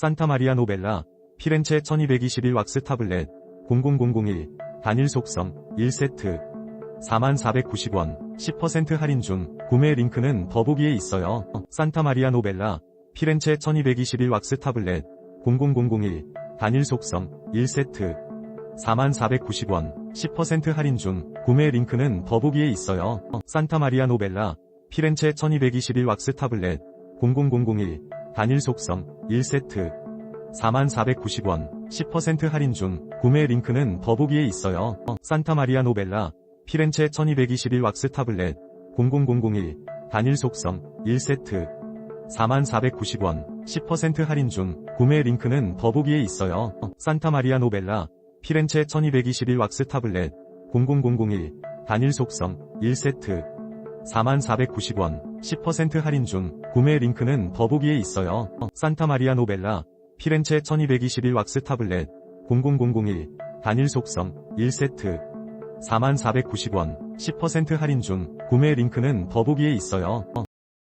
산타마리아 노벨라, 피렌체 1221 왁스 타블렛, 00001, 단일 속성, 1세트, 4490원, 10% 할인 중, 구매 링크는 더보기에 있어요. 산타마리아 노벨라, 피렌체 1221 왁스 타블렛, 00001, 단일 속성, 1세트, 4490원, 10% 할인 중, 구매 링크는 더보기에 있어요. 산타마리아 노벨라, 피렌체 1221 왁스 타블렛, 00001, 단일 속성, 1세트, 4490원, 10% 할인 중, 구매 링크는 더보기에 있어요. 산타마리아 노벨라, 피렌체 1221 왁스 타블렛, 00001, 단일 속성, 1세트, 4490원, 10% 할인 중, 구매 링크는 더보기에 있어요. 산타마리아 노벨라, 피렌체 1221 왁스 타블렛, 00001, 단일 속성, 1세트, 4490원, 10% 할인 중, 구매 링크는 더보기에 있어요. 산타마리아 노벨라, 피렌체 1221 왁스 타블렛, 00001, 단일 속성, 1세트, 4490원, 10% 할인 중, 구매 링크는 더보기에 있어요.